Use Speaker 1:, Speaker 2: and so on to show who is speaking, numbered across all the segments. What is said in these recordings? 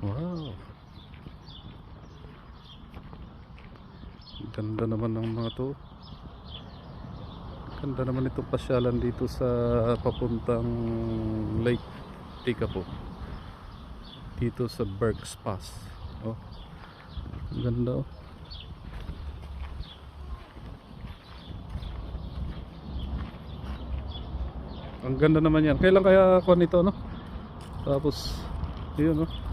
Speaker 1: Wow. Ganda naman ng mga to. Ganda naman itong pasyalan dito sa papuntang Lake Tikapo. Dito sa Bergs Pass. Oh. Ganda oh. Ang ganda naman yan. Kailan kaya ako nito no? Tapos yun no.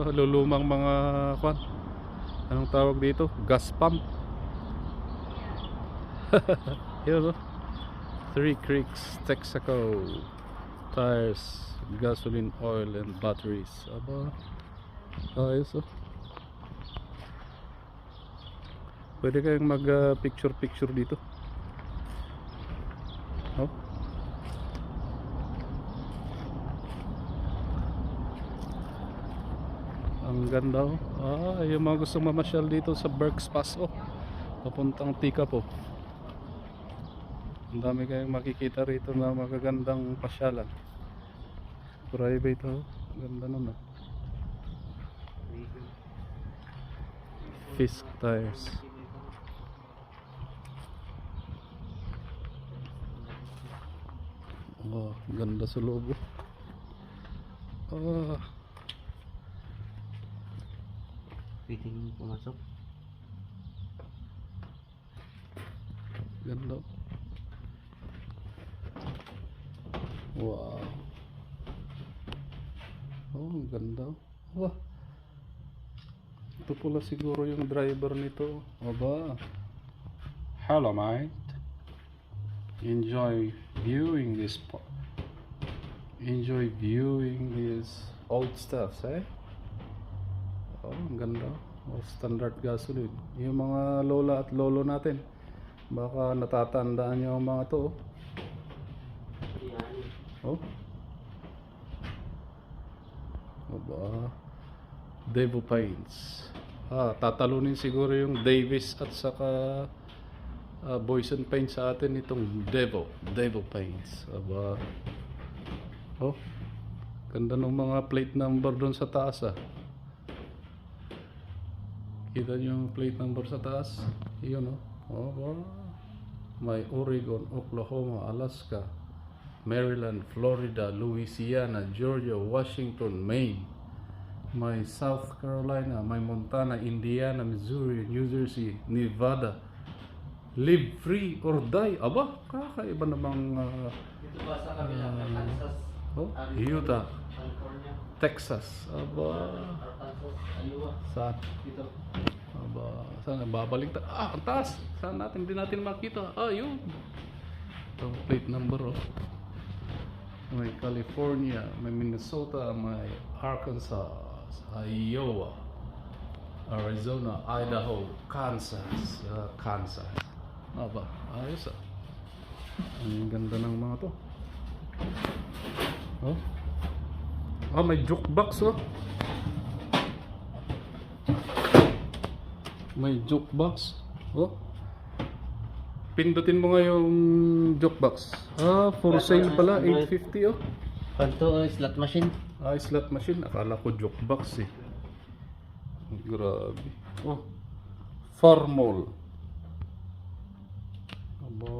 Speaker 1: Oh, lulumang mga kwan. Anong tawag dito? Gas pump. Yun no. Three Creeks, Texaco. Tires, gasoline, oil, and batteries. Aba. Ayos oh. Pwede kayong mag uh, picture picture dito. Ang ganda oh. Ah, yung mga gustong mamasyal dito sa Berks Pass oh. Papuntang Tika po. Ang dami kayong makikita rito na magagandang pasyalan. Private oh. Ganda nun oh. Fisk tires. Oh, ganda sa loob. oh. Ah.
Speaker 2: Pwedeng pumasok.
Speaker 1: Ganda. Wow. Oh, ang ganda. Wah. Ito pala siguro yung driver nito. Aba. Hello, mate. Enjoy viewing this. Enjoy viewing these old stuffs, eh? Oh, ang ganda. Oh, standard gasoline. Yung mga lola at lolo natin. Baka natatandaan nyo ang mga to. Oh. Oh. Aba. Devo Paints. Ah, tatalunin siguro yung Davis at saka ah, Boys and Paints sa atin itong Devo. Devo Paints. Aba. Oh. Ganda ng mga plate number doon sa taas ah. Kita nyo yung plate number sa taas? Yun oh. Oh, wow. May Oregon, Oklahoma, Alaska, Maryland, Florida, Louisiana, Georgia, Washington, Maine. May South Carolina, may Montana, Indiana, Missouri, New Jersey, Nevada. Live free or die. Aba, kakaiba namang
Speaker 2: kabila? Kansas,
Speaker 1: oh, Utah,
Speaker 2: California,
Speaker 1: Texas. Aba. Saan?
Speaker 2: Dito.
Speaker 1: Aba, saan babalik ta? Ah, ang taas. Saan natin hindi natin makita? Ah, yun. Ito, plate number oh. May California, may Minnesota, may Arkansas, Iowa, Arizona, Idaho, Kansas, ah, Kansas. Aba, ayos ah. Ang ganda ng mga to. Oh. Ah, may jukebox oh. May jukebox. Oh. Pindutin mo nga yung jukebox. Ah, for sale pala, 850 oh.
Speaker 2: Kanto, uh, slot machine.
Speaker 1: Ah, slot machine. Akala ko jukebox eh. Grabe. Oh. Farmol. Aba.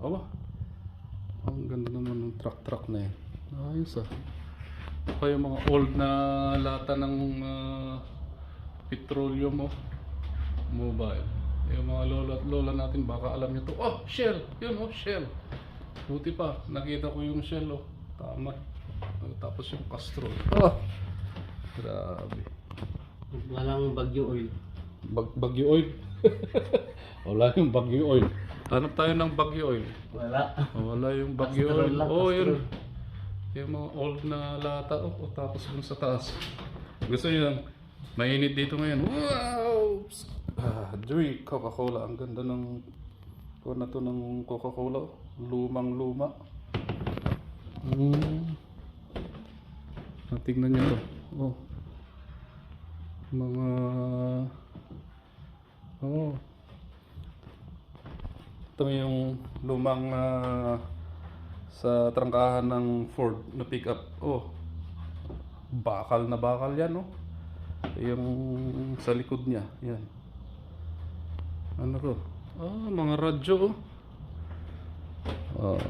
Speaker 1: Aba. Ang ganda naman ng truck-truck na yan. Ayos ah. Ito pa yung mga old na lata ng ah, petroleum oh. Mobile. Yung mga lola at lola natin baka alam nyo to. Oh, Shell! Yun oh, Shell. Buti pa, nakita ko yung Shell oh. Tama. Tapos yung Castrol. Oh! Grabe.
Speaker 2: Walang bagyo oil.
Speaker 1: Bag bagyo oil. Wala yung bagyo oil. Hanap tayo ng bagyo oil.
Speaker 2: Wala.
Speaker 1: Wala yung bagyo
Speaker 2: Castrol
Speaker 1: oil.
Speaker 2: lang,
Speaker 1: Oh, yun. Yung mga old na lata. Oh, oh, tapos dun sa taas. Gusto nyo lang, mainit dito ngayon. Wow! Ah, drink Coca-Cola. Ang ganda ng kuha na to ng Coca-Cola. oh. Lumang-luma. Mm. Ah, tingnan nyo to. Oh. Mga... Oh. Ito yung lumang ah, sa trangkahan ng Ford na pickup. Oh. bakal na bakal yan, no? Yung sa likod niya, yan. Ano to? Ah, mga radyo, oh. Ah.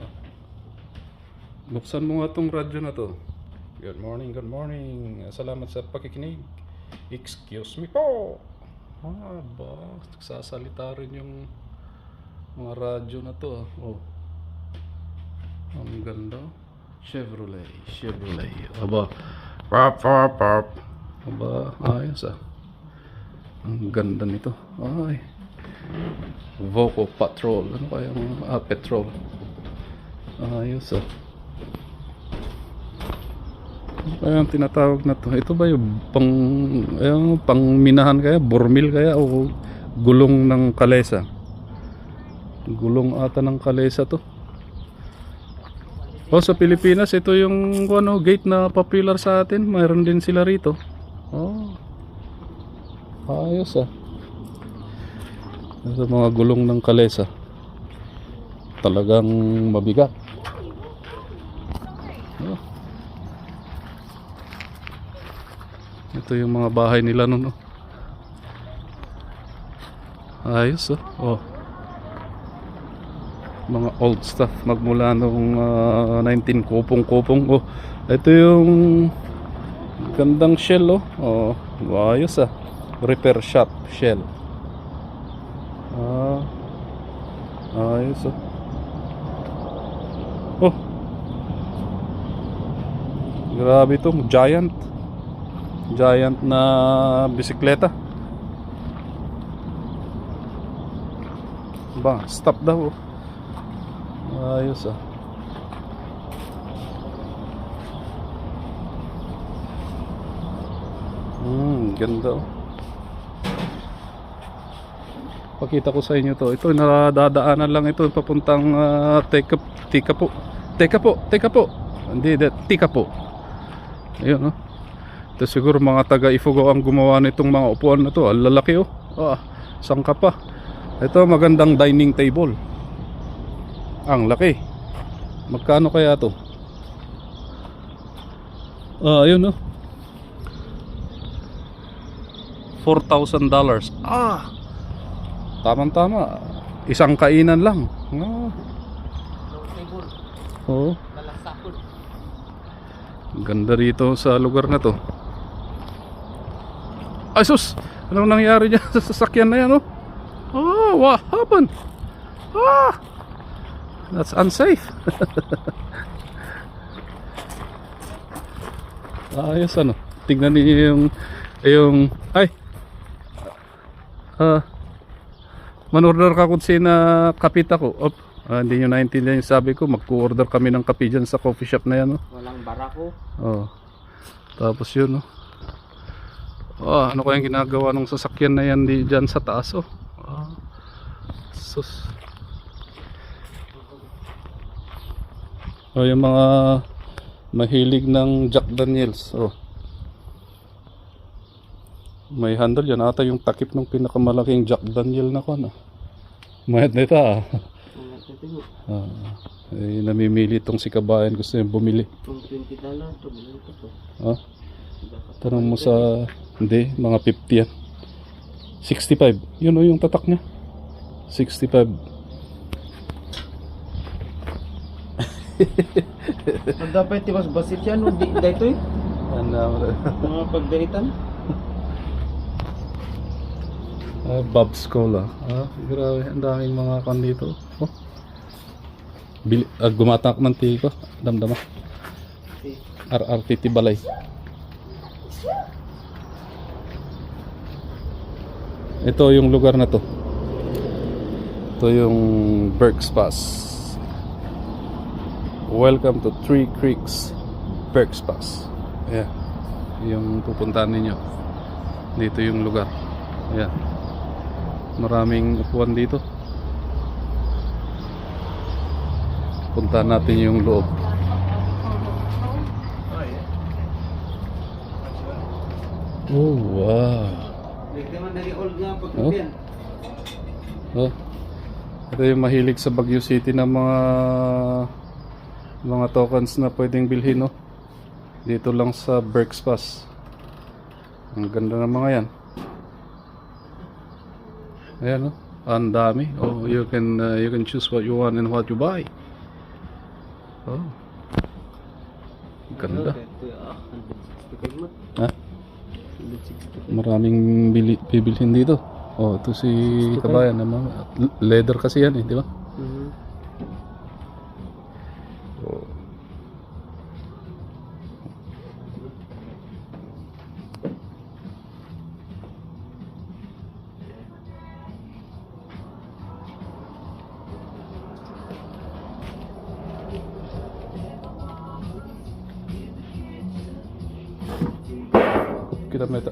Speaker 1: Buksan mo nga tong radyo na to. Good morning, good morning. Salamat sa pakikinig. Excuse me po. Ah, ba, sasalita rin yung mga radyo na to. ah. Oh. Ang ganda. Chevrolet, Chevrolet. Aba, pop, pop, pop. Aba, ayos ah. Ang ganda nito. Ay. Voco Patrol. Ano kaya mga ah, petrol. Ayos ah. Ano kaya ang tinatawag na to? Ito ba yung pang, ayun, pang minahan kaya? Burmil kaya? O gulong ng kalesa? Gulong ata ng kalesa to. Oh, sa Pilipinas, ito yung ano, gate na popular sa atin. Mayroon din sila rito. Oh. Ayos ah. Ito mga gulong ng kalesa. Talagang mabigat. Oh. Ito yung mga bahay nila nun. Oh. Ayos oh. oh. Mga old stuff magmula nung ah, 19 kupong-kupong. Oh. Ito yung gandang shell oh. Oh, ayos ah. Repair shop shell. Ah. Ayos oh. Oh. Grabe to, giant. Giant na bisikleta. Ba, stop daw. oh. Ayos ah. Ganda oh. Pakita ko sa inyo to. Ito nadadaanan lang ito papuntang uh, Teka Tika po. Teka po, Teka po. Hindi, de, Tika po. Ayun oh. Ito siguro mga taga Ifugao ang gumawa nitong mga upuan na to. Ang lalaki oh. Ah, sangka pa. Ito magandang dining table. Ang laki. Magkano kaya to? Ah, ayun oh. $4,000. Ah! Tamang-tama. Isang kainan lang. Ah.
Speaker 2: Lalasakot.
Speaker 1: Ganda rito sa lugar na to. Ay sus! Anong nangyari dyan sa sasakyan na yan oh? Oh, what happened? Ah! That's unsafe. Ayos ano. Tingnan niyo yung yung ay. Ah. manorder ka kung sina kapita ko. Op, ah, hindi nyo naintindihan yung sabi ko. Mag-order kami ng kape dyan sa coffee shop na yan. Oh.
Speaker 2: Walang barako.
Speaker 1: Oh. Tapos yun, oh. Oh, ano kayang ginagawa ng sasakyan na yan di dyan sa taas, oh. Ah. Sus. Oh, yung mga mahilig ng Jack Daniels, oh. May handle yan ata yung takip ng pinakamalaking Jack Daniel na kwan, ah. Mayat nito, ah.
Speaker 2: Mga titigo.
Speaker 1: ah. Eh, namimili itong si kabayan gusto niya bumili.
Speaker 2: Kung 20 dollar to, bilhin ko to.
Speaker 1: Ah. Tanong mo sa... Hindi, mga 50 yan. 65. Yun o yung tatak niya. 65.
Speaker 2: Pag dapat tiwas basit yan, no? Di, dahito eh.
Speaker 1: Ano,
Speaker 2: Mga pagdaitan.
Speaker 1: Ah, Bob's Cola. Ah, grabe. Ang daming mga kan dito. Oh. Bili, ah, gumatak ng tiko. Damdama. RRTT Balay. Ito yung lugar na to. Ito yung Berks Pass. Welcome to Three Creeks Berks Pass. Yeah. Yung pupuntahan ninyo. Dito yung lugar. Ayan. Maraming upuan dito. Puntahan natin yung loob. Oh, wow. Oh. Oh. Ito yung mahilig sa Baguio City ng mga mga tokens na pwedeng bilhin, no? Dito lang sa Berks Pass. Ang ganda ng mga yan. Ayan oh. Ang dami. Oh, you can uh, you can choose what you want and what you buy. Oh. Ganda.
Speaker 2: Ito 165 mo.
Speaker 1: Ha?
Speaker 2: 165.
Speaker 1: Maraming bili, bibilhin dito. Oh, ito si Kabayan. Naman. Leather kasi yan eh, di ba? Kita meta.